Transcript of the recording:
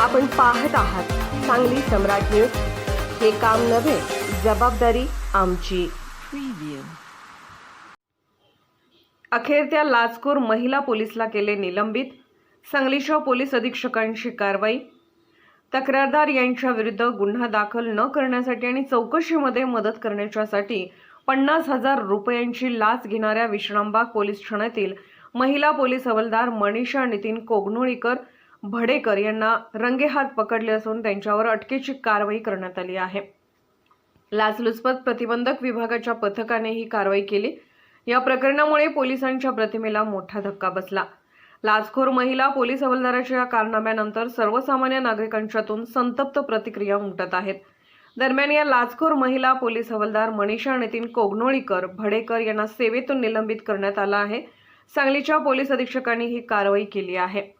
आपण पाहत आहात सांगली सम्राट न्यूज. हे काम नव्हे जबाबदारी आमची. अखेर त्या लाचखोर महिला पोलिसला केले निलंबित. सांगलीच्या पोलीस अधीक्षकांची कारवाई. तक्रारदार यांच्या विरुद्ध गुन्हा दाखल न करण्यासाठी आणि चौकशीमध्ये मदत करण्याच्यासाठी पन्नास हजार रुपयांची लाच घेणाऱ्या विश्रामबाग पोलीस ठाण्यातील महिला पोलीस हवालदार मनीषा नितीन कोगनोळीकर भडेकर यांना रंगेहात पकडले असून त्यांच्यावर अटकेची कारवाई करण्यात आली आहे. लाचलुचपत प्रतिबंधक विभागाच्या पथकाने ही कारवाई केली. या प्रकरणामुळे पोलिसांच्या प्रतिमेला मोठा धक्का बसला. लाचखोर महिला पोलीस हवालदाराच्या या कारनाम्यानंतर सर्वसामान्य नागरिकांच्यातून संतप्त प्रतिक्रिया उमटत आहेत. दरम्यान या लाचखोर महिला पोलीस हवालदार मनीषा नितीन कोगनोळीकर भडेकर यांना सेवेतून निलंबित करण्यात आलं आहे. सांगलीच्या पोलीस अधीक्षकांनी ही कारवाई केली आहे.